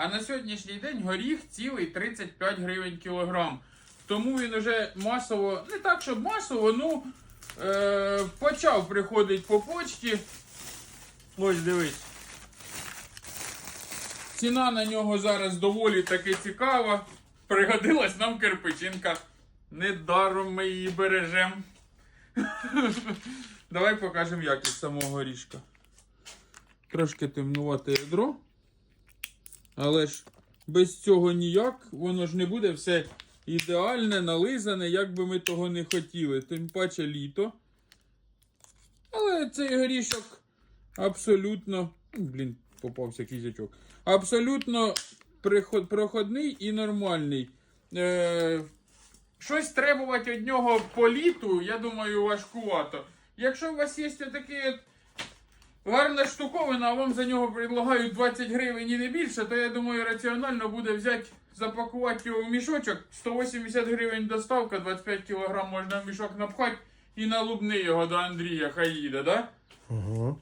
А на сьогоднішній день горіх цілий 35 гривень кілограм. Тому він уже масово, не так, щоб масово, ну е, почав приходити по почті. Ось дивись. Ціна на нього зараз доволі таки цікава. Пригодилась нам кирпичинка. Недаром ми її бережемо. Давай покажемо якість самого горішка. Трошки темнувате ядро. Але ж без цього ніяк, воно ж не буде все ідеальне, нализане, як би ми того не хотіли. Тим паче літо. Але цей горішок абсолютно. Блін, попався кізячок. Абсолютно проходний і нормальний. Е, щось требувати від нього по літу, я думаю, важкувато. Якщо у вас є от гарна штуковина, а вам за нього предлагають 20 гривень і не більше, то я думаю, раціонально буде взяти, запакувати його в мішочок. 180 гривень доставка, 25 кг можна в мішок напхати і на лубни його до Андрія хай їде, да? Угу.